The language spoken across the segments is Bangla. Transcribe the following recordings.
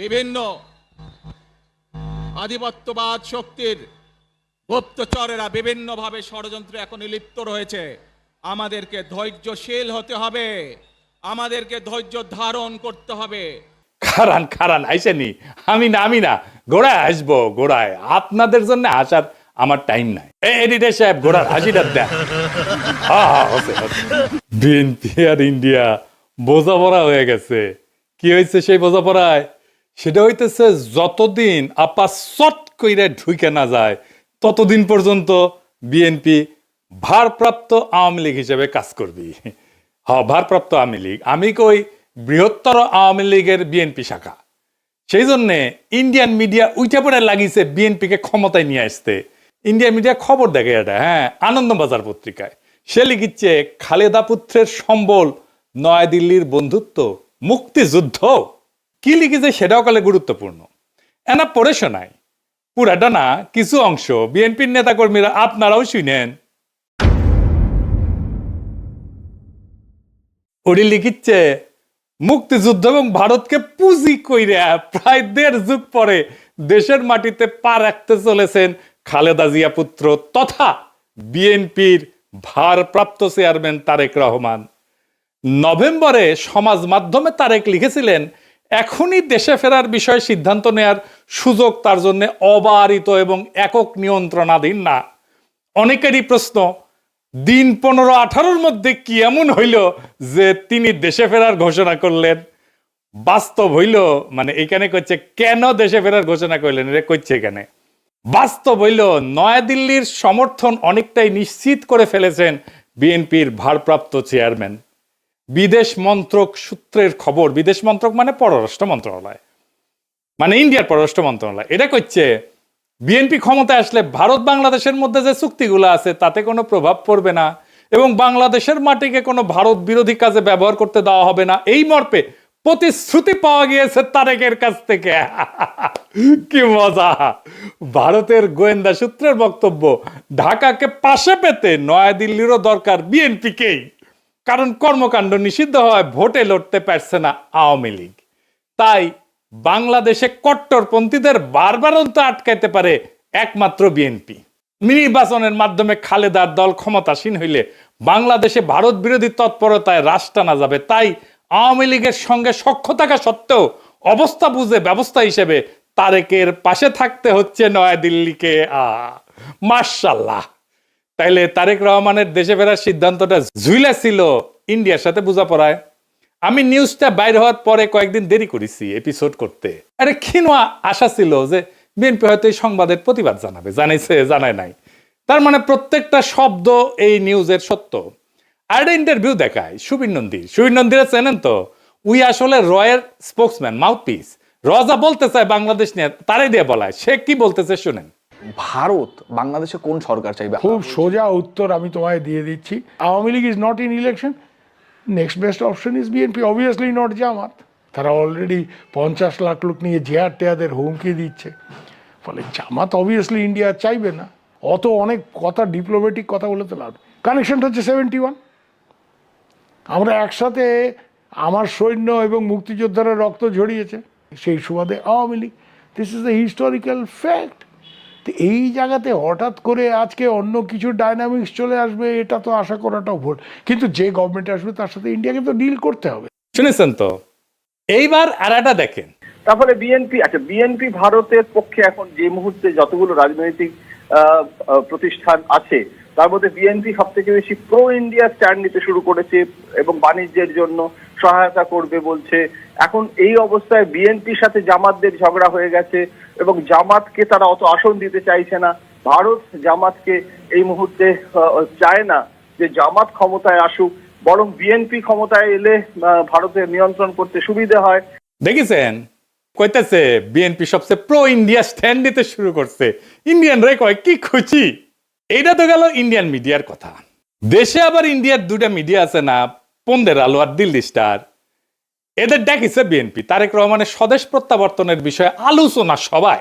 বিভিন্ন আধিপত্যবাদ শক্তির গুপ্তচরেরা বিভিন্নভাবে ষড়যন্ত্রে এখন লিপ্ত রয়েছে। আমাদেরকে ধৈর্যশীল হতে হবে। আমাদেরকে ধৈর্য ধারণ করতে হবে। খারান খারান আইসেনি আমি না আমি না। ঘোড়ায় আসব, গোড়ায়। আপনাদের জন্য আসার আমার টাইম নাই। এডিটর সাহেব ঘোড়ার হাসিটা দেন বিএনপি আর ইন্ডিয়া বোঝাপড়া হয়ে গেছে। কি হয়েছে সেই বোঝাপড়ায়? সেটা হইতেছে যতদিন আপা চট কইরে ঢুকে না যায়, ততদিন পর্যন্ত বিএনপি ভারপ্রাপ্ত আওয়ামী লীগ হিসেবে কাজ করবি। হ, ভারপ্রাপ্ত আওয়ামী লীগ। আমি কই বৃহত্তর আওয়ামী লীগের বিএনপি শাখা। সেই জন্যে ইন্ডিয়ান মিডিয়া উইটা পড়ে লাগিয়েছে বিএনপিকে ক্ষমতায় নিয়ে আসতে। ইন্ডিয়ান মিডিয়া খবর দেখে এটা হ্যাঁ আনন্দবাজার পত্রিকায়। সে লিখিচ্ছে, খালেদা পুত্রের সম্বল নয়াদিল্লির বন্ধুত্ব, মুক্তিযুদ্ধ। কি লিখেছে সেটাও কালে গুরুত্বপূর্ণ। এনা পড়ে শোনায় পুরাটা না কিছু অংশ, বিএনপির নেতাকর্মীরা আপনারাও শুনেন। ওটি লিখিচ্ছে, মুক্তিযুদ্ধ এবং ভারতকে পুঁজি কইরে প্রায় দেড় যুগ পরে দেশের মাটিতে পা রাখতে চলেছেন খালেদা জিয়া পুত্র তথা বিএনপির ভারপ্রাপ্ত চেয়ারম্যান তারেক রহমান। নভেম্বরে সমাজ মাধ্যমে তারেক লিখেছিলেন এখনই দেশে ফেরার বিষয়ে সিদ্ধান্ত নেয়ার সুযোগ তার জন্য অবারিত এবং একক নিয়ন্ত্রণাধীন না। অনেকেরই প্রশ্ন, দিন পনেরো আঠারোর মধ্যে কি এমন হইল যে তিনি দেশে ফেরার ঘোষণা করলেন? বাস্তব হইল মানে এখানে করছে কেন দেশে ফেরার ঘোষণা করলেন? এটা করছে এখানে। বাস্তব হইল, নয়াদিল্লির সমর্থন অনেকটাই নিশ্চিত করে ফেলেছেন বিএনপির ভারপ্রাপ্ত চেয়ারম্যান। বিদেশ মন্ত্রক সূত্রের খবর, বিদেশ মন্ত্রক মানে পররাষ্ট্র মন্ত্রণালয় মানে ইন্ডিয়ার পররাষ্ট্র মন্ত্রণালয়। এটা করছে বিএনপি ক্ষমতায় আসলে ভারত বাংলাদেশের মধ্যে যে চুক্তিগুলো আছে, তাতে কোনো প্রভাব পড়বে না এবং বাংলাদেশের মাটিকে কোনো ভারত বিরোধী কাজে ব্যবহার করতে দেওয়া হবে না। এই মর্পে প্রতিশ্রুতি পাওয়া গিয়েছে তারেকের কাছ থেকে। কি মজা! ভারতের গোয়েন্দা সূত্রের বক্তব্য, ঢাকাকে পাশে পেতে নয়াদিল্লিরও দরকার বিএনপিকেই। কারণ কর্মকাণ্ড নিষিদ্ধ হওয়ায় ভোটে লড়তে পারছে না আওয়ামী লীগ। তাই বাংলাদেশে কট্টরপন্থীদের বারবারন্ত আটকাইতে পারে একমাত্র বিএনপি। নির্বাচনের মাধ্যমে খালেদার দল ক্ষমতাসীন হইলে বাংলাদেশে ভারত বিরোধী তৎপরতায় রাশ টানা যাবে। তাই আওয়ামী লীগের সঙ্গে সখ্য থাকা সত্ত্বেও অবস্থা বুঝে ব্যবস্থা হিসেবে তারেকের পাশে থাকতে হচ্ছে নয়াদিল্লিকে। আ মার্শাল্লাহ তাইলে তারেক রহমানের দেশে ফেরার সিদ্ধান্তটা ঝুইলা ছিল ইন্ডিয়ার সাথে বোঝাপড়ায়। আমি নিউজটা বাইর হওয়ার পরে কয়েকদিন দেরি করেছি এপিসোড করতে। আরে খিনোয়া আশা ছিল যে বিএনপি হয়তো এই সংবাদের প্রতিবাদ জানাবে। জানাইছে, জানায় নাই। তার মানে প্রত্যেকটা শব্দ এই নিউজের সত্য। আরেকটা ইন্টারভিউ দেখায় সুবীর নন্দী। সুবীর নন্দীরা চেনেন তো? উই আসলে রয়ের স্পোক্সম্যান মাউথপিস রজা বলতে চায় বাংলাদেশ নিয়ে তারাই দিয়ে বলায়। সে কি বলতেছে শুনেন। ভারত বাংলাদেশে কোন সরকার চাইবে? খুব সোজা উত্তর আমি তোমায় দিয়ে দিচ্ছি। Awami League is not in election next best option is BNP obviously not Jamaat তারা অলরেডি পঞ্চাশ লাখ লোক নিয়ে জেয়ার টেয়াদের হুমকি দিচ্ছে। ফলে জামাত অবভিয়াসলি ইন্ডিয়া চাইবে না। অত অনেক কথা ডিপ্লোম্যাটিক কথা বলে তো লাভ কানেকশনটা হচ্ছে সেভেন্টি ওয়ান আমরা একসাথে আমার সৈন্য এবং মুক্তিযোদ্ধারা রক্ত ঝরিয়েছে। সেই সুবাদে Awami League this is the historical fact তো এই জায়গাতে হঠাৎ করে আজকে অন্য কিছু ডাইনামিক্স চলে আসবে এটা তো আশা করাটাও ভুল। কিন্তু যে গভর্নমেন্ট আসবে তার সাথে ইন্ডিয়াকে তো ডিল করতে হবে। শুনেছেন তো? এইবার আর একটা দেখেন। তারপরে বিএনপি আচ্ছা বিএনপি ভারতের পক্ষে এখন যে মুহূর্তে যতগুলো রাজনৈতিক প্রতিষ্ঠান আছে তার মধ্যে বিএনপি সব থেকে বেশি প্রো ইন্ডিয়া স্ট্যান্ড নিতে শুরু করেছে এবং বাণিজ্যের জন্য সহায়তা করবে বলছে এখন এই অবস্থায় বিএনপির সাথে জামাতদের ঝগড়া হয়ে গেছে এবং জামাতকে তারা অত আসন দিতে চাইছে না। ভারত জামাতকে এই মুহূর্তে চায় না যে জামাত ক্ষমতায় আসুক, বরং বিএনপি ক্ষমতায় এলে ভারতের নিয়ন্ত্রণ করতে সুবিধে হয়। দেখেছেন? কইতেছে, বিএনপি সবচেয়ে প্রো ইন্ডিয়া স্ট্যান্ড নিতে শুরু করছে। ইন্ডিয়ান রে কয়, কি খুশি? এইটা তো গেল ইন্ডিয়ান মিডিয়ার কথা। দেশে আবার ইন্ডিয়ার দুটা মিডিয়া আছে না? পন্দের আলো আর দিল্লি স্টার এদের ডাকিছে বিএনপি তারেক রহমানের স্বদেশ প্রত্যাবর্তনের বিষয়ে আলোচনা সবাই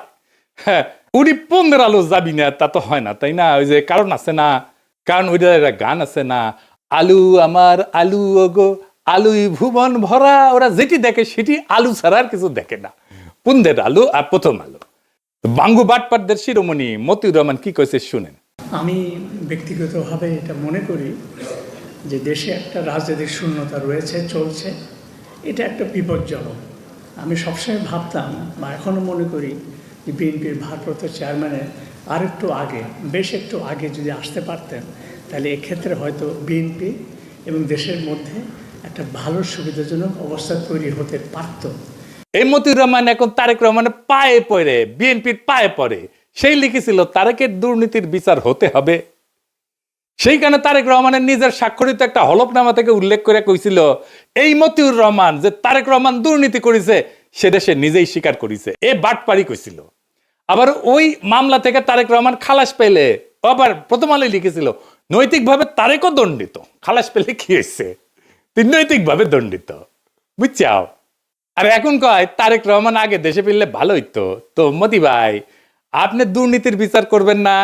হ্যাঁ উনি পন্দের আলো যাবি না, তা তো হয় না, তাই না? ওই যে কারণ আছে না? কারণ ওইটার একটা গান আছে না? আলু আমার আলু, ওগো, আলুই ভুবন ভরা। ওরা যেটি দেখে সেটি আলু ছাড়া আর কিছু দেখে না। পুন্দের আলু আর প্রথম আলু। বাঙ্গু বাটপাটদের শিরোমণি মতিউর রহমান কি কইছে শুনেন। আমি ব্যক্তিগতভাবে এটা মনে করি যে দেশে একটা রাজনৈতিক শূন্যতা রয়েছে, চলছে। এটা একটা বিপজ্জনক। আমি সবসময় ভাবতাম বা এখনও মনে করি যে বিএনপির ভারপ্রাপ্ত চেয়ারম্যানের আর একটু আগে, বেশ একটু আগে যদি আসতে পারতেন, তাহলে এক্ষেত্রে হয়তো বিএনপি এবং দেশের মধ্যে একটা ভালো সুবিধাজনক অবস্থা তৈরি হতে পারতো। এই মতিউর রহমান এখন তারেক রহমানের পায়ে পড়ে, বিএনপির পায়ে পড়ে। সেই লিখেছিল, তারেকের দুর্নীতির বিচার হতে হবে। সেইখানে তারেক রহমানের নিজের স্বাক্ষরিত একটা হলফনামা থেকে উল্লেখ করে কইছিল, এই মতিউর রহমান যে তারেক রহমান দুর্নীতি করেছে সে নিজেই স্বীকার করেছে। এ বাটপাড়ি কইছিল। আবার ওই মামলা থেকে তারেক রহমান খালাস পেলে আবার প্রথম আলোয় লিখেছিল, নৈতিকভাবে তারেকও দণ্ডিত। খালাস পেলে কি হয়েছে? তিনি নৈতিকভাবে দণ্ডিত। বুঝছাও? আর এখন কয়, তারেক রহমান আগে দেশে ফিরলে ভালো হইতো। তো মতি ভাই, আপনি দুর্নীতির বিচার করবেন না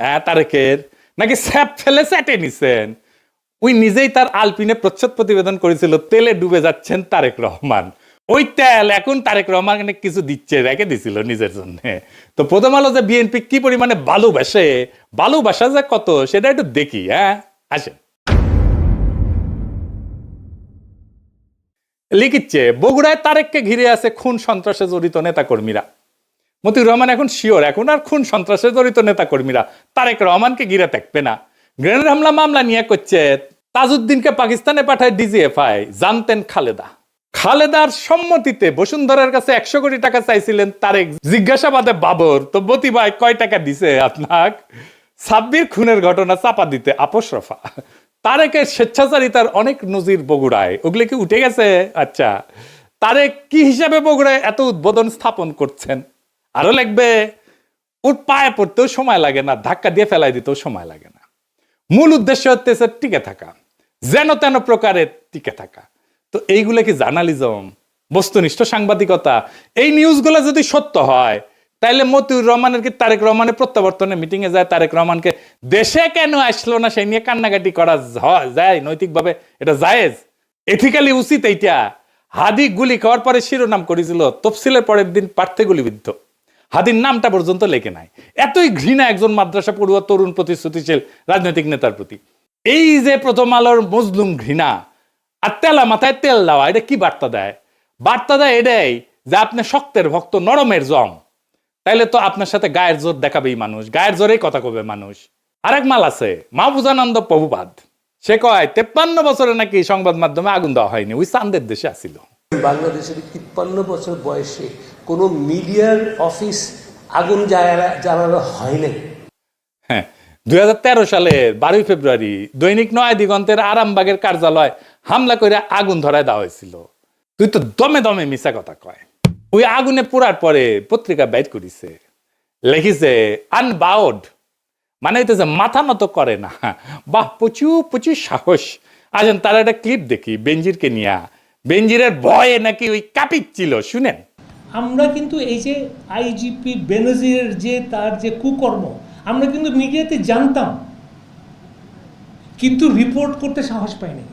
হ্যাঁ তারেকের? নাকি স্যাপ ফেলে স্যাটে নিছেন? ওই নিজেই তার আলপিনে প্রচ্ছদ প্রতিবেদন করেছিল, তেলে ডুবে যাচ্ছেন তারেক রহমান। ওই তেল এখন তারেক রহমান কিছু দিচ্ছে, রেখে দিছিল নিজের জন্য। তো প্রথম আলো যে বিএনপি কি পরিমাণে ভালোবাসে, ভালোবাসা যে কত, সেটা একটু দেখি হ্যাঁ? আসেন। লিখিচ্ছে, বগুড়ায় তারেককে ঘিরে আছে খুন সন্ত্রাসে জড়িত নেতাকর্মীরা। মতিউর রহমান এখন শিওর, এখন আর খুন সন্ত্রাসে জড়িত নেতাকর্মীরা। তারেক রহমানকে ঘিরে থাকবে না। গ্রেনেড হামলা মামলা নিয়ে করছে তাজউদ্দিনকে পাকিস্তানে পাঠায় ডিজিএফআই, জানতেন খালেদা। খালেদার সম্মতিতে বসুন্ধরার কাছে একশো কোটি টাকা চাইছিলেন তারেক। জিজ্ঞাসাবাদে বাবর, তো ভাই, কয় টাকা দিছে আপনাক? সাব্বির খুনের ঘটনা চাপা দিতে আপোষ রফা। তারেকের স্বেচ্ছাচারিতার অনেক নজির বগুড়ায়। ওগুলো কি উঠে গেছে? আচ্ছা। তারেক কি হিসাবে বগুড়ায় এত উদ্বোধন স্থাপন করছেন? আরও লাগবে ওর পায়ে পড়তেও সময় লাগে না, ধাক্কা দিয়ে ফেলাই দিতেও সময় লাগে না। মূল উদ্দেশ্য হচ্ছে টিকে থাকা, যেন তেন প্রকারে টিকে থাকা। তো এইগুলো কি জার্নালিজম, বস্তুনিষ্ঠ সাংবাদিকতা? এই নিউজগুলো যদি সত্য হয়, তাইলে মতিউর রহমানের কি তারেক রহমানের প্রত্যাবর্তনে মিটিং এ যায়? তারেক রহমানকে দেশে কেন আসলো না? সেই নিয়ে কান্নাকাটি করা যায় নৈতিকভাবে, এটা জায়েজ? এথিক্যালি উচিত এইটা। হাদি গুলি খাওয়ার পরে শিরোনাম করেছিল, তফসিলের পরের দিন পার্থে গুলিবিদ্ধ। হাদির নামটা পর্যন্ত লেখে নাই। এতই ঘৃণা একজন মাদ্রাসা পড়ুয়া, তরুণ, প্রতিশ্রুতিশীল, রাজনৈতিক নেতার প্রতি। এই যে প্রথম আলোর মজলুম ঘৃণা, আর তেলা মাথায় তেল দেওয়া, এটা কি বার্তা দেয়? বার্তা দেয় এটাই যে আপনি শক্তের ভক্ত, নরমের জম। তাইলে তো আপনার সাথে গায়ের জোর দেখাবেই মানুষ, গায়ের জোরেই কথা কবে মানুষ? আরেক মাল আছে, মাহফুজানন্দ প্রভুপাদ সে কয়, তেপ্পান্ন বছরে নাকি সংবাদ মাধ্যমে আগুন দেওয়া হয়নি, ওই চান্দের দেশে আসিল বাংলাদেশের তিপ্পান্ন বছর বয়সে কোনো মিডিয়ার অফিস আগুন জ্বালানো হয় সালের বারোই ফেব্রুয়ারি দৈনিক দিগন্তের আরামবাগের কার্যালয় হামলা করে আগুন ধরায় দেওয়া হয়েছিল। তুই তো দমে দমে মিশা কথা কয়। ওই আগুনে পোড়ার পরে পত্রিকা বাইর করিছে। লিখিছে আনবাউড মানে হইতেছে মাথা নত করে না। বাহ, প্রচুর প্রচুর সাহস। আছেন তার একটা ক্লিপ দেখি বেঞ্জিরকে নিয়া। বেঞ্জিরের ভয়ে নাকি ওই কাঁপিচ্ছিল শুনেন? আমরা কিন্তু এই যে আইজিপি বেনজিরের যে তার যে কুকর্ম, আমরা কিন্তু মিডিয়াতে জানতাম, কিন্তু রিপোর্ট করতে সাহস পাইনি।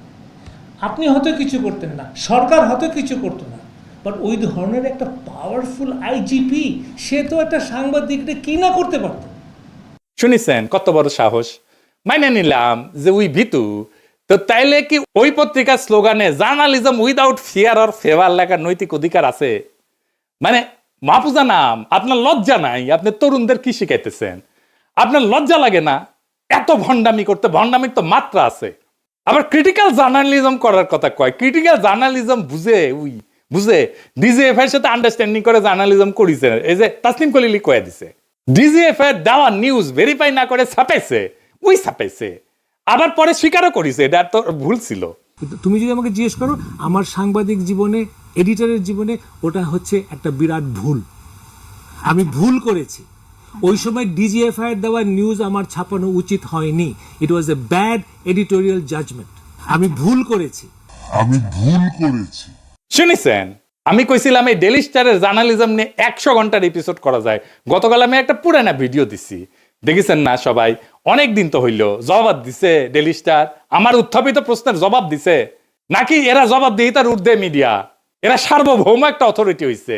আপনি হয়তো কিছু করতেন না, সরকার হয়তো কিছু করতো না বাট ওই ধরনের একটা পাওয়ারফুল আইজিপি সে তো একটা সাংবাদিকটা কি না করতে পারতো। শুনিছেন কত বড় সাহস। মাইনে নিলাম যে উই ভিতু, তো তাইলে কি ওই পত্রিকার স্লোগানে journalism without fear or favour লেখার নৈতিক অধিকার আছে? মানে মাহফুজা নাম, আপনার লজ্জা নাই, আপনি তরুণদের কি শিখাইতেছেন? আপনার লজ্জা লাগে না? এত ভণ্ডামি করতে, ভণ্ডামির তো মাত্রা আছে। আবার ক্রিটিক্যাল জার্নালিজম করার কথা কয়। ক্রিটিক্যাল জার্নালিজম বুঝে, উই, বুঝে। ডিজিএফ এর সাথে আন্ডারস্ট্যান্ডিং করে জার্নালিজম করিছে। এই যে তাসলিম কলিলি কয়ে দিছে। ডিজিএফ এর দেওয়া নিউজ ভেরিফাই না করে ছাপাইছে, উই ছাপাইছে। আবার পরে স্বীকারও করিছে, এটা তো ভুল ছিল। তুমি যদি আমাকে জিজ্ঞেস করো, আমার সাংবাদিক জীবনে এডিটরের জীবনে ওটা হচ্ছে একটা বিরাট ভুল। আমি ভুল করেছি। ওই সময় ডিজিএফআই এর দেওয়া নিউজ আমার ছাপানো উচিত হয়নি। It was a bad editorial judgement আমি ভুল করেছি। আমি ভুল করেছি। শুনেছেন? আমি কইছিলাম এই ডেলি স্টারের জার্নালিজম নিয়ে একশো ঘণ্টার এপিসোড করা যায়। গতকাল আমি একটা পুরানা ভিডিও দিছি। দেখেছেন না সবাই? অনেক দিন তো হইল জবাব দিছে ডেলি স্টার আমার উত্থাপিত প্রশ্নের জবাব দিছে। নাকি এরা জবাব দিয়ে তার ঊর্ধ্বে মিডিয়া এরা সার্বভৌম একটা অথরিটি হইছে।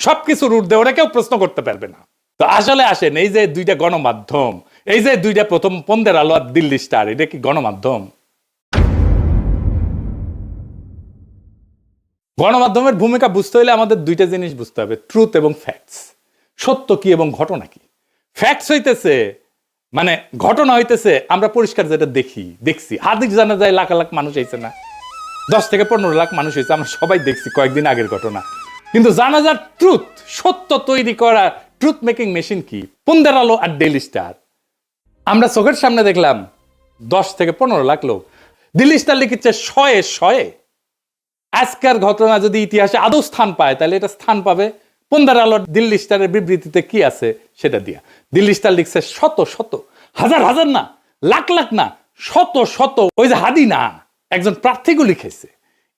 সবকিছু রুট দেয় ওরা কেউ প্রশ্ন করতে পারবে না। তো আসলে আসেন, এই যে দুইটা গণমাধ্যম, এই যে দুইটা প্রথম পন্দের আলো আর দিল্লি স্টার, এটা কি গণমাধ্যম? গণমাধ্যমের ভূমিকা বুঝতে হলে আমাদের দুইটা জিনিস বুঝতে হবে ট্রুথ এবং ফ্যাক্টস সত্য কি এবং ঘটনা কি? ফ্যাক্টস হইতেছে মানে ঘটনা হইতেছে, আমরা পরিষ্কার যেটা দেখি, দেখছি। হাদিস জানা যায় লাখ লাখ মানুষ হয়েছে না। দশ থেকে পনেরো লাখ মানুষ হয়েছে, আমরা সবাই দেখছি কয়েকদিন আগের ঘটনা। কিন্তু জানা যার ট্রুথ সত্য তৈরি করা ট্রুথ মেকিং মেশিন কি? পন্দের আলো আর ডেইলি স্টার আমরা চোখের সামনে দেখলাম, দশ থেকে পনেরো লাখ লোক। দিল্লি স্টার লিখেছে শয়ে শয়ে। আজকের ঘটনা যদি ইতিহাসে আদৌ স্থান পায়, তাহলে এটা স্থান পাবে। পন্দার আলোর দিল্লি স্টারের বিবৃতিতে কি আছে, সেটা দিয়া। দিল্লি স্টার লিখছে শত শত, হাজার হাজার না, লাখ লাখ না, শত শত, ওই যে হাদি না। একজন প্রার্থীকে লিখেছে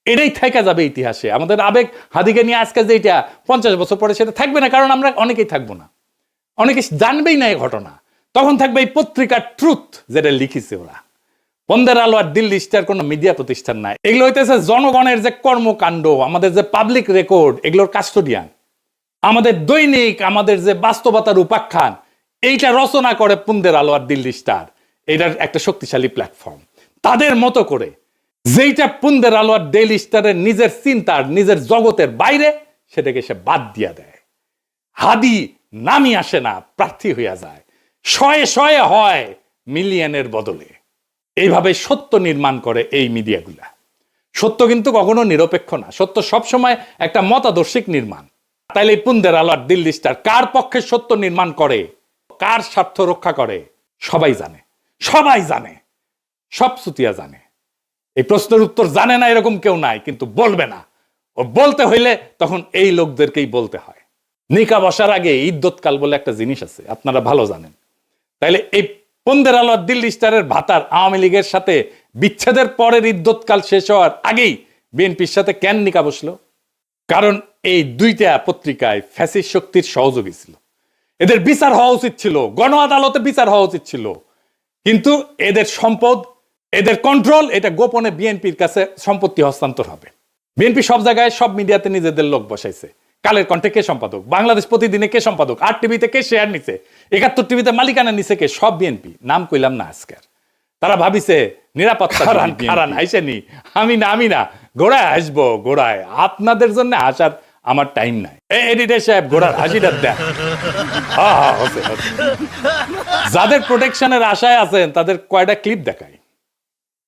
এটাই থেকে যাবে ইতিহাসে। আমাদের আবেগ হাদিকে নিয়ে আজকে যে এটা পঞ্চাশ বছর পরে সেটা থাকবে না, কারণ আমরা অনেকেই থাকব না। অনেকে জানবেই না এই ঘটনা। তখন থাকবে এই পত্রিকার ট্রুথ যেটা লিখিছে ওরা। বন্দের আলো আর দিল্লি স্টার কোনো মিডিয়া প্রতিষ্ঠান নাই। এগুলো হইতেছে জনগণের যে কর্মকাণ্ড, আমাদের যে পাবলিক রেকর্ড এগুলোর কাস্টোডিয়ান আমাদের দৈনিক, আমাদের যে বাস্তবতার উপাখ্যান, এইটা রচনা করে পুন্দের আলো আর দিল্লি স্টার। এটার একটা শক্তিশালী প্ল্যাটফর্ম তাদের মতো করে যেইটা পুন্দের আলো আর ডেইলি স্টারের নিজের চিন্তার, নিজের জগতের বাইরে, সেটাকে সে বাদ দিয়া দেয়। হাদি নামি আসে না, প্রার্থী হইয়া যায়। শয়ে শয়ে হয় মিলিয়নের বদলে। এইভাবে সত্য নির্মাণ করে এই মিডিয়াগুলা। সত্য কিন্তু কখনো নিরপেক্ষ না। সত্য সবসময় একটা মতাদর্শিক নির্মাণ। তাইলে পুন্দের আলোর দিল্লি স্টার কার পক্ষে সত্য নির্মাণ করে? কার স্বার্থ রক্ষা করে? সবাই জানে। সবাই জানে। সব সুতিয়া জানে। এই প্রশ্নের উত্তর জানে না এরকম কেউ নাই, কিন্তু বলবে না। ও বলতে হইলে তখন এই লোকদেরকেই বলতে হয়। নিকা বসার আগে ইদ্যৎকাল বলে একটা জিনিস আছে, আপনারা ভালো জানেন। তাইলে এই পন্দের আলো দিল্লি স্টারের ভাতার আওয়ামী লীগের সাথে বিচ্ছেদের পরের ইদ্যৎকাল শেষ হওয়ার আগেই বিএনপির সাথে কেন নিকা বসল কারণ এই দুইটা পত্রিকায় ফ্যাসিস শক্তির সহযোগী ছিল। এদের বিচার হওয়া উচিত ছিল গণ আদালতে বিচার হওয়া উচিত ছিল। কিন্তু এদের সম্পদ এদের কন্ট্রোল এটা গোপনে বিএনপির কাছে সম্পত্তি হস্তান্তর হবে। বিএনপি সব জায়গায় সব মিডিয়াতে নিজেদের লোক বসাইছে। কালের কণ্ঠে কে সম্পাদক? বাংলাদেশ প্রতিদিনে কে সম্পাদক? আর টিভিতে কে শেয়ার নিছে? একাত্তর টিভিতে মালিকানা নিছে কে? সব বিএনপি নাম কইলাম না আজকের। তারা ভাবিছে নিরাপত্তা হাইসেনি আমি না আমি না। ঘোড়ায় আসব ঘোড়ায় আপনাদের জন্য আসার আমার টাইম নাই। এডিটর সাহেব ঘোড়ার হাসিটা দেন। যাদের প্রোটেকশনের আশায় আছেন তাদের কয়টা ক্লিপ দেখায়?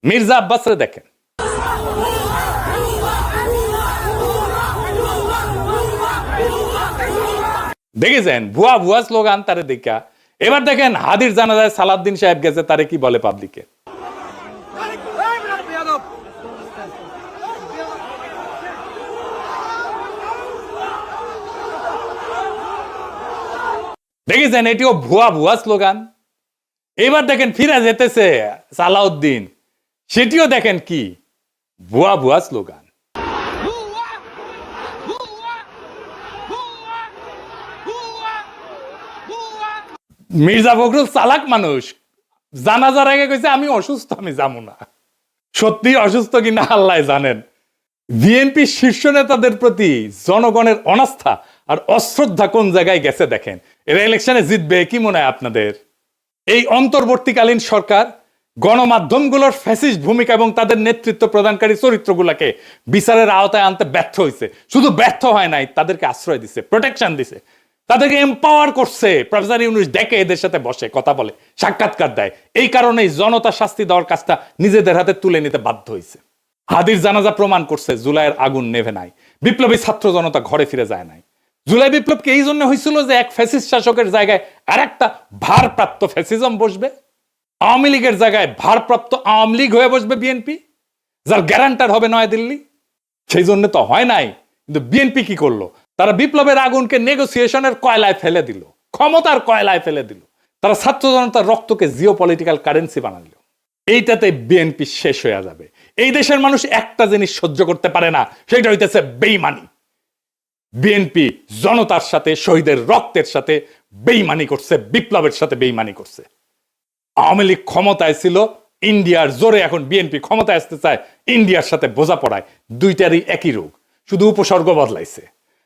মির্জা আব্বাসরে দেখেন। দেখেছেন? ভুয়া ভুয়া স্লোগান তারে দেখা। এবার দেখেন হাদির জানাজায় সালাদ্দিন সাহেব গেছে, তারে কি বলে পাবলিকে? দেখেছেন? এটিও ভুয়া ভুয়া স্লোগান। এবার দেখেন ফিরে যেতেছে সালাউদ্দিন। সেটিও দেখেন কি? ভুয়া ভুয়া স্লোগান। মির্জা ফখরুল চালাক মানুষ। জানাজার আগে কইছে, আমি অসুস্থ, আমি যাব না। সত্যি অসুস্থ কিনা আল্লাহ জানেন। বিএনপি শীর্ষ নেতাদের প্রতি জনগণের অনাস্থা আর অশ্রদ্ধা কোন জায়গায় গেছে দেখেন। এরা ইলেকশনে জিতবে, কি মনে হয় আপনাদের? এই অন্তর্বর্তীকালীন সরকার গণমাধ্যমগুলোর ফ্যাসিস্ট ভূমিকা এবং তাদের নেতৃত্ব প্রদানকারী চরিত্রগুলোকে বিচারের আওতায় আনতে ব্যর্থ হয়েছে শুধু ব্যর্থ হয় নাই, তাদেরকে আশ্রয় দিছে প্রোটেকশন দিছে। তাদেরকে এম্পাওয়ার করছে। প্রফেসর ইউনুস ডেকে এদের সাথে বসে, কথা বলে, সাক্ষাৎকার দেয়। এই কারণেই জনতা শাস্তি দেওয়ার কাজটা নিজেদের হাতে তুলে নিতে বাধ্য হয়েছে হাদির জানাজা প্রমাণ করছে, জুলাইয়ের আগুন নেভে নাই। বিপ্লবী ছাত্র জনতা ঘরে ফিরে যায় নাই। জুলাই বিপ্লব কি এই জন্য হয়েছিল যে এক ফ্যাসিস্ট শাসকের জায়গায় আর একটা ভারপ্রাপ্ত ফ্যাসিজম বসবে। আওয়ামী লীগের জায়গায় ভারপ্রাপ্ত আওয়ামী লীগ হয়ে বসবে বিএনপি, যার গ্যারান্টার হবে নয়াদিল্লি। সেই জন্য তো হয় নাই, কিন্তু বিএনপি কি করল? তারা বিপ্লবের আগুনকে নেগোসিয়েশনের কয়লায় ফেলে দিল, ক্ষমতার কয়লায় ফেলে দিল। তারা ছাত্র জনতার রক্তকে জিও পলিটিক্যাল কারেন্সি বানালো। এইটাতে বিএনপি শেষ হয়ে যাবে। এই দেশের মানুষ একটা জিনিস সহ্য করতে পারে না, সেটা হইতেছে বেইমানি। বিএনপি জনতার সাথে, শহীদের রক্তের সাথে বেইমানি করছে, বিপ্লবের সাথে বেইমানি করছে। আওয়ামী লীগ ক্ষমতায় ছিল, ইন্ডিয়ার জোরে এখন বিএনপি ক্ষমতায় আসতে চায়, ইন্ডিয়ার সাথে বোঝা পড়ায়। দুইটারই একই রোগ, শুধু উপসর্গ বদলাইছে।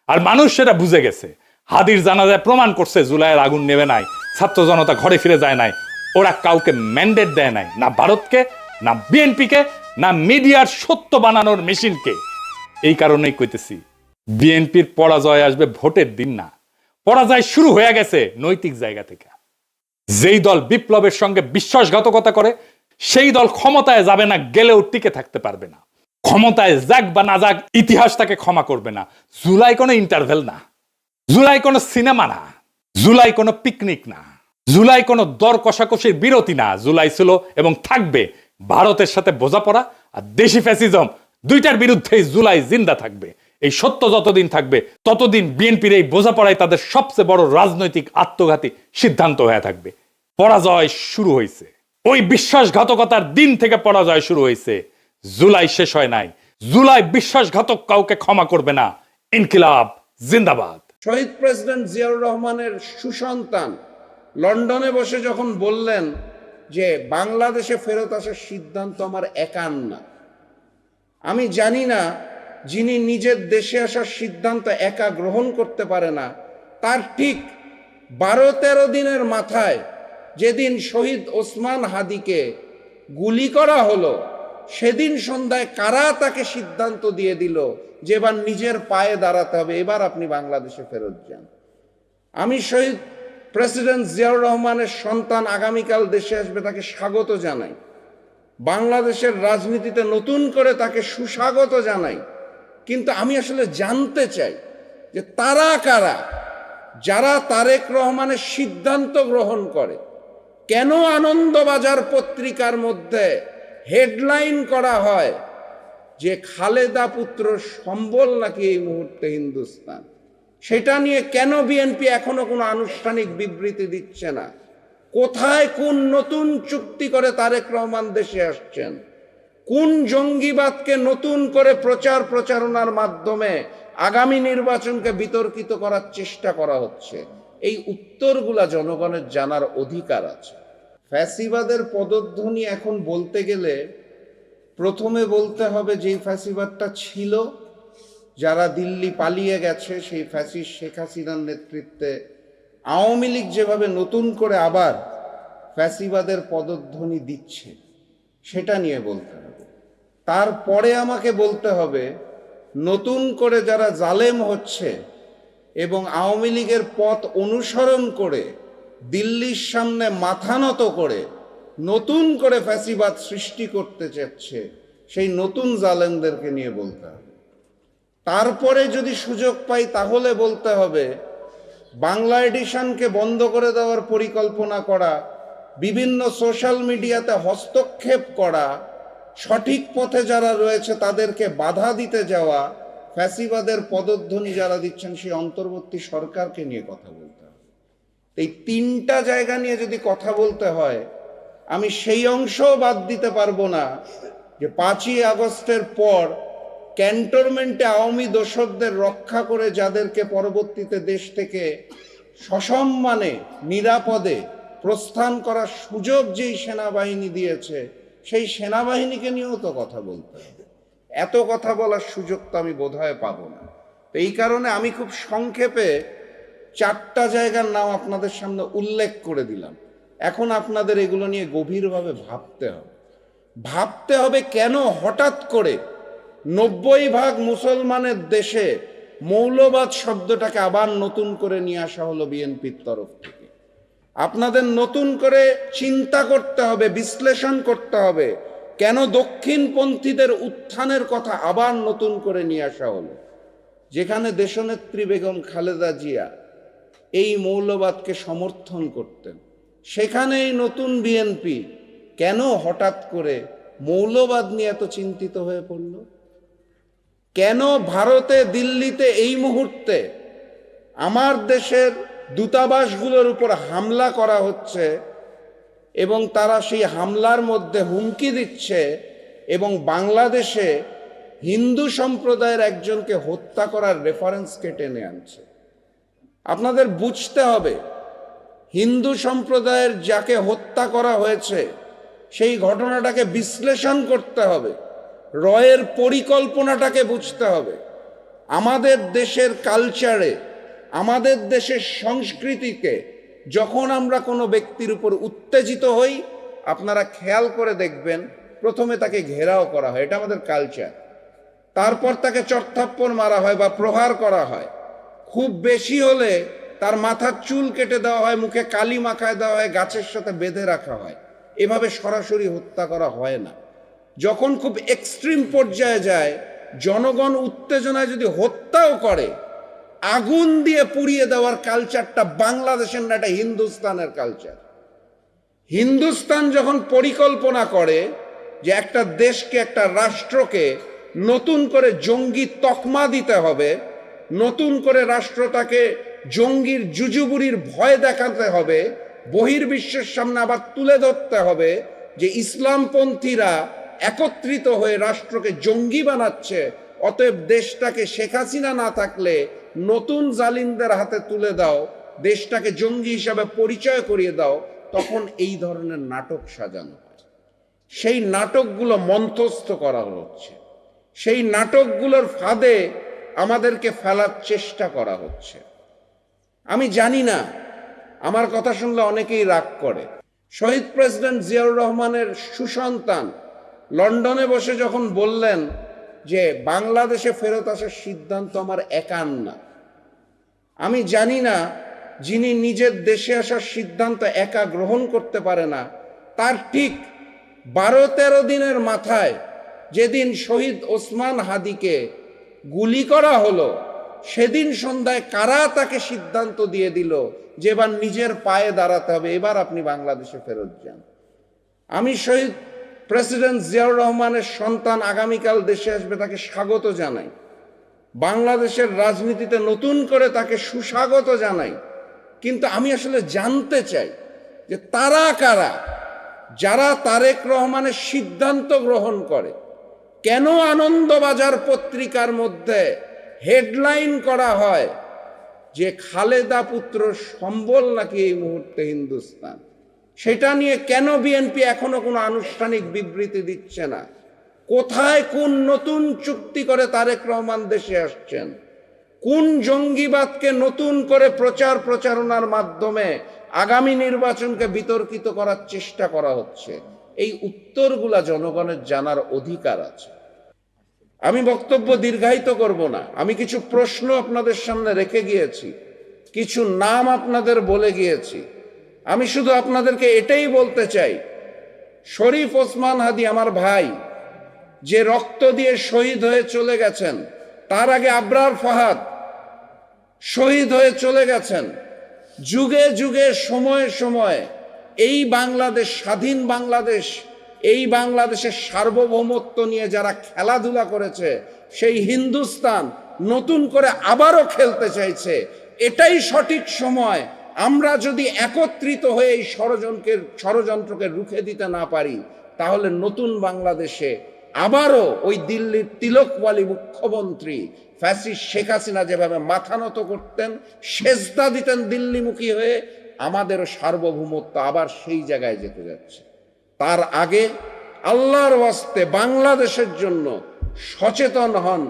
আর মানুষ সেটা বুঝে গেছে। হাদির জানাজায় প্রমাণ করছে, জুলাইয়ের আগুন নেবে নাই, ছাত্র জনতা ঘরে ফিরে যায় নাই, ওরা কাউকে ম্যান্ডেট দেয় নাই, না ভারতকে, না বিএনপিকে, না মিডিয়ার সত্য বানানোর মেশিনকে। এই কারণেই কইতেছি, বিএনপির পরাজয় আসবে ভোটের দিন না। পরাজয় শুরু হয়ে গেছে নৈতিক জায়গা থেকে। যেই দল বিপ্লবের সঙ্গে বিশ্বাসঘাতকতা করে, সেই দল ক্ষমতায় যাবে না, গেলেও টিকে থাকতে পারবে না। ক্ষমতায় যাক বা না যাক, ইতিহাস তাকে ক্ষমা করবে না। জুলাই কোনো ইন্টারভেল না। জুলাই কোনো সিনেমা না। জুলাই কোনো পিকনিক না। জুলাই কোনো দর কষাকষির বিরতি না। জুলাই ছিল এবং থাকবে ভারতের সাথে বোঝাপড়া আর দেশি ফ্যাসিজম দুইটার বিরুদ্ধেই জুলাই জিন্দা থাকবে। এই সত্য যতদিন থাকবে, ততদিন বিএনপির এই বোঝাপড়াই তাদের সবচেয়ে বড় রাজনৈতিক আত্মঘাতী সিদ্ধান্ত হয়ে থাকবে। পরাজয় শুরু হয়েছে। ওই বিশ্বাসঘাতকতার দিন থেকে পরাজয় শুরু হয়েছে। জুলাই শেষ হয় নাই। জুলাই বিশ্বাসঘাতক কাউকে ক্ষমা করবে না। ইনকিলাব, জিন্দাবাদ। শহীদ প্রেসিডেন্ট জিয়াউর রহমানের সুসন্তান লন্ডনে বসে যখন বললেন যে বাংলাদেশে ফেরত আসার সিদ্ধান্ত আমার একার না আমি জানি না যিনি নিজের দেশে আসার সিদ্ধান্ত একা গ্রহণ করতে পারে না, তার ঠিক বারো তেরো দিনের মাথায় যেদিন শহীদ ওসমান হাদিকে গুলি করা হলো, সেদিন সন্ধ্যায় কারা তাকে সিদ্ধান্ত দিয়ে দিল যে এবার নিজের পায়ে দাঁড়াতে হবে, এবার আপনি বাংলাদেশে ফেরত যান। আমি শহীদ প্রেসিডেন্ট জিয়াউর রহমানের সন্তান আগামীকাল দেশে আসবে তাকে স্বাগত জানাই। বাংলাদেশের রাজনীতিতে নতুন করে তাকে সুস্বাগত জানাই। কিন্তু আমি আসলে জানতে চাই যে তারা কারা? যারা তারেক রহমানের সিদ্ধান্ত গ্রহণ করে, কেন আনন্দবাজার পত্রিকার মধ্যে হেডলাইন করা হয় যে খালেদা পুত্র সম্বল নাকি এই মুহূর্তে হিন্দুস্তান? সেটা নিয়ে কেন বিএনপি এখনও কোনো আনুষ্ঠানিক বিবৃতি দিচ্ছে না? কোথায় কোন নতুন চুক্তি করে তারেক রহমান দেশে আসছেন? কোন জঙ্গিবাদকে নতুন করে প্রচার প্রচারণার মাধ্যমে আগামী নির্বাচনকে বিতর্কিত করার চেষ্টা করা হচ্ছে? এই উত্তরগুলা জনগণের জানার অধিকার আছে। ফ্যাসিবাদের পদধ্বনি এখন বলতে গেলে প্রথমে বলতে হবে যেই ফ্যাসিবাদটা ছিল, যারা দিল্লি পালিয়ে গেছে, সেই ফ্যাসিস শেখ হাসিনার নেতৃত্বে আওয়ামী লীগ যেভাবে নতুন করে আবার ফ্যাসিবাদের পদধ্বনি দিচ্ছে, সেটা নিয়ে বলতে তারপরে আমাকে বলতে হবে, নতুন করে যারা জালেম হচ্ছে এবং আওয়ামী লীগের পথ অনুসরণ করে, দিল্লির সামনে মাথা নত করে, নতুন করে ফ্যাসিবাদ সৃষ্টি করতে চাচ্ছে, সেই নতুন জালেমদেরকে নিয়ে বলতে হবে। তারপরে যদি সুযোগ পাই তাহলে বলতে হবে, বাংলা এডিশনকে বন্ধ করে দেওয়ার পরিকল্পনা করা, বিভিন্ন সোশ্যাল মিডিয়াতে হস্তক্ষেপ করা সঠিক পথে যারা রয়েছে তাদেরকে বাধা দিতে যাওয়া, ফ্যাসিবাদের পদধ্বনি যারা দিচ্ছেন, সেই অন্তর্বর্তী সরকারকে নিয়ে কথা বলতে হবে। এই তিনটা জায়গা নিয়ে যদি কথা বলতে হয়, আমি সেই অংশও বাদ দিতে পারব না যে পাঁচই আগস্টের পর ক্যান্টনমেন্টে আওয়ামী দোসরদের রক্ষা করে যাদেরকে পরবর্তীতে দেশ থেকে সসম্মানে, নিরাপদে প্রস্থান করার সুযোগ যেই সেনাবাহিনী দিয়েছে সেই সেনাবাহিনীকে নিয়েও তো কথা বলতে এত কথা বলার সুযোগ তো আমি বোধহয় পাবো না। তো এই কারণে আমি খুব সংক্ষেপে চারটা জায়গার নাম আপনাদের সামনে উল্লেখ করে দিলাম। এখন আপনাদের এগুলো নিয়ে গভীরভাবে ভাবতে হবে। ভাবতে হবে কেন হঠাৎ করে নব্বই ভাগ মুসলমানের দেশে মৌলবাদ শব্দটাকে আবার নতুন করে নিয়ে আসা হলো বিএনপির তরফ থেকে? আপনাদের নতুন করে চিন্তা করতে হবে, বিশ্লেষণ করতে হবে। কেন দক্ষিণপন্থীদের উত্থানের কথা আবার নতুন করে নিয়ে আসা হলো? যেখানে দেশনেত্রী বেগম খালেদা জিয়া এই মৌলবাদকে সমর্থন করতেন সেখানে এই নতুন বিএনপি কেন হঠাৎ করে মৌলবাদ নিয়ে এত চিন্তিত হয়ে পড়ল? কেন ভারতে, দিল্লিতে এই মুহূর্তে আমার দেশের দূতাবাসগুলোর উপর হামলা করা হচ্ছে এবং তারা সেই হামলার মধ্যে হুমকি দিচ্ছে এবং বাংলাদেশে হিন্দু সম্প্রদায়ের একজনকে হত্যা করার রেফারেন্সকে টেনে আনছে। আপনাদের বুঝতে হবে, হিন্দু সম্প্রদায়ের যাকে হত্যা করা হয়েছে, সেই ঘটনাটাকে বিশ্লেষণ করতে হবে, রয়ের পরিকল্পনাটাকে বুঝতে হবে। আমাদের দেশের কালচারে আমাদের দেশের সংস্কৃতিকে যখন আমরা কোনো ব্যক্তির উপর উত্তেজিত হই, আপনারা খেয়াল করে দেখবেন, প্রথমে তাকে ঘেরাও করা হয়, এটা আমাদের কালচার তারপর তাকে চটথাপ্পড় মারা হয় বা প্রহার করা হয়। খুব বেশি হলে তার মাথার চুল কেটে দেওয়া হয়, মুখে কালি মাখায় দেওয়া হয়, গাছের সাথে বেঁধে রাখা হয়। এভাবে সরাসরি হত্যা করা হয় না। যখন খুব এক্সট্রিম পর্যায়ে যায়, জনগণ উত্তেজনায় যদি হত্যাও করে আগুন দিয়ে পুড়িয়ে দেওয়ার কালচারটা বাংলাদেশের না, এটা হিন্দুস্তানের কালচার হিন্দুস্তান যখন পরিকল্পনা করে যে একটা দেশকে, একটা রাষ্ট্রকে নতুন করে জঙ্গি তকমা দিতে হবে, নতুন করে রাষ্ট্রটাকে জঙ্গির জুজুবুরির ভয় দেখাতে হবে, বহির্বিশ্বের সামনে আবার তুলে ধরতে হবে যে ইসলামপন্থীরা একত্রিত হয়ে রাষ্ট্রকে জঙ্গি বানাচ্ছে, অতএব দেশটাকে শেখ হাসিনা না থাকলে নতুন জালিমদের হাতে তুলে দাও, দেশটাকে জঙ্গি হিসাবে পরিচয় করিয়ে দাও, তখন এই ধরনের নাটক সাজানো সেই নাটকগুলো মন্থস্থ করা হচ্ছে। সেই নাটকগুলোর ফাঁদে আমাদেরকে ফেলার চেষ্টা করা হচ্ছে। আমি জানি না, আমার কথা শুনলে অনেকেই রাগ করে। শহীদ প্রেসিডেন্ট জিয়াউর রহমানের সুসন্তান লন্ডনে বসে যখন বললেন যে বাংলাদেশে ফেরত আসার সিদ্ধান্ত আমার একার না আমি জানি না যিনি নিজের দেশে আসার সিদ্ধান্ত একা গ্রহণ করতে পারে না, তার ঠিক বারো তেরো দিনের মাথায় যেদিন শহীদ ওসমান হাদিকে গুলি করা হলো, সেদিন সন্ধ্যায় কারা তাকে সিদ্ধান্ত দিয়ে দিল যে এবার নিজের পায়ে দাঁড়াতে হবে, এবার আপনি বাংলাদেশে ফেরত যান। আমি শহীদ প্রেসিডেন্ট জিয়াউর রহমানের সন্তান আগামীকাল দেশে আসবে তাকে স্বাগত জানাই। বাংলাদেশের রাজনীতিতে নতুন করে তাকে সুস্বাগত জানাই। কিন্তু আমি আসলে জানতে চাই যে তারা কারা? যারা তারেক রহমানের সিদ্ধান্ত গ্রহণ করে, কেন আনন্দবাজার পত্রিকার মধ্যে হেডলাইন করা হয় যে খালেদা পুত্র সম্বল নাকি এই মুহূর্তে হিন্দুস্তান? সেটা নিয়ে কেন বিএনপি এখনও কোনো আনুষ্ঠানিক বিবৃতি দিচ্ছে না? কোথায় কোন নতুন চুক্তি করে তারেক রহমান দেশে আসছেন? কোন জঙ্গিবাদকে নতুন করে প্রচার প্রচারণার মাধ্যমে আগামী নির্বাচনকে বিতর্কিত করার চেষ্টা করা হচ্ছে? এই উত্তরগুলা জনগণের জানার অধিকার আছে। আমি বক্তব্য দীর্ঘায়িত করব না। আমি কিছু প্রশ্ন আপনাদের সামনে রেখে গিয়েছি। কিছু নাম আপনাদের বলে গিয়েছি। আমি শুধু আপনাদেরকে এটাই বলতে চাই। শরীফ ওসমান হাদি আমার ভাই, যে রক্ত দিয়ে শহীদ হয়ে চলে গেছেন, তার আগে আবরার ফাহাদ শহীদ হয়ে চলে গেছেন। যুগে যুগে, সময়ে সময়ে এই বাংলাদেশ, স্বাধীন বাংলাদেশ, এই বাংলাদেশের সার্বভৌমত্ব নিয়ে যারা খেলাধুলা করেছে, সেই হিন্দুস্তান নতুন করে আবারও খেলতে চাইছে। এটাই সঠিক সময় আমরা যদি একত্রিত হয়ে এই ষড়যন্ত্রের ষড়যন্ত্রকে রুখে দিতে না পারি, তাহলে নতুন বাংলাদেশে আবারও ওই দিল্লির তিলকওয়ালি মুখ্যমন্ত্রী ফ্যাসিস শেখ হাসিনা যেভাবে মাথা নত করতেন, সেজদা দিতেন দিল্লিমুখী হয়ে, আমাদেরও সার্বভৌমত্ব আবার সেই জায়গায় যেতে যাচ্ছে। তার আগে আল্লাহর ওয়াস্তে বাংলাদেশের জন্য সচেতন হন,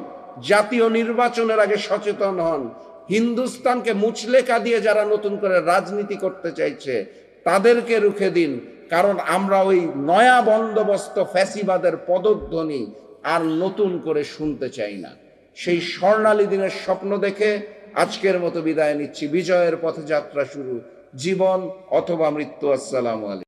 জাতীয় নির্বাচনের আগে সচেতন হন হিন্দুস্তানকে মুচলেকা দিয়ে যারা নতুন করে রাজনীতি করতে চাইছে, তাদেরকে রুখে দিন, কারণ আমরা ওই নয়া বন্দোবস্ত ফ্যাসিবাদের পদধ্বনি আর নতুন করে শুনতে চাই না। সেই স্বর্ণালী দিনের স্বপ্ন দেখে আজকের মতো বিদায় নিচ্ছি। বিজয়ের পথে যাত্রা শুরু। জীবন অথবা মৃত্যু, আসসালামু আলাইকুম।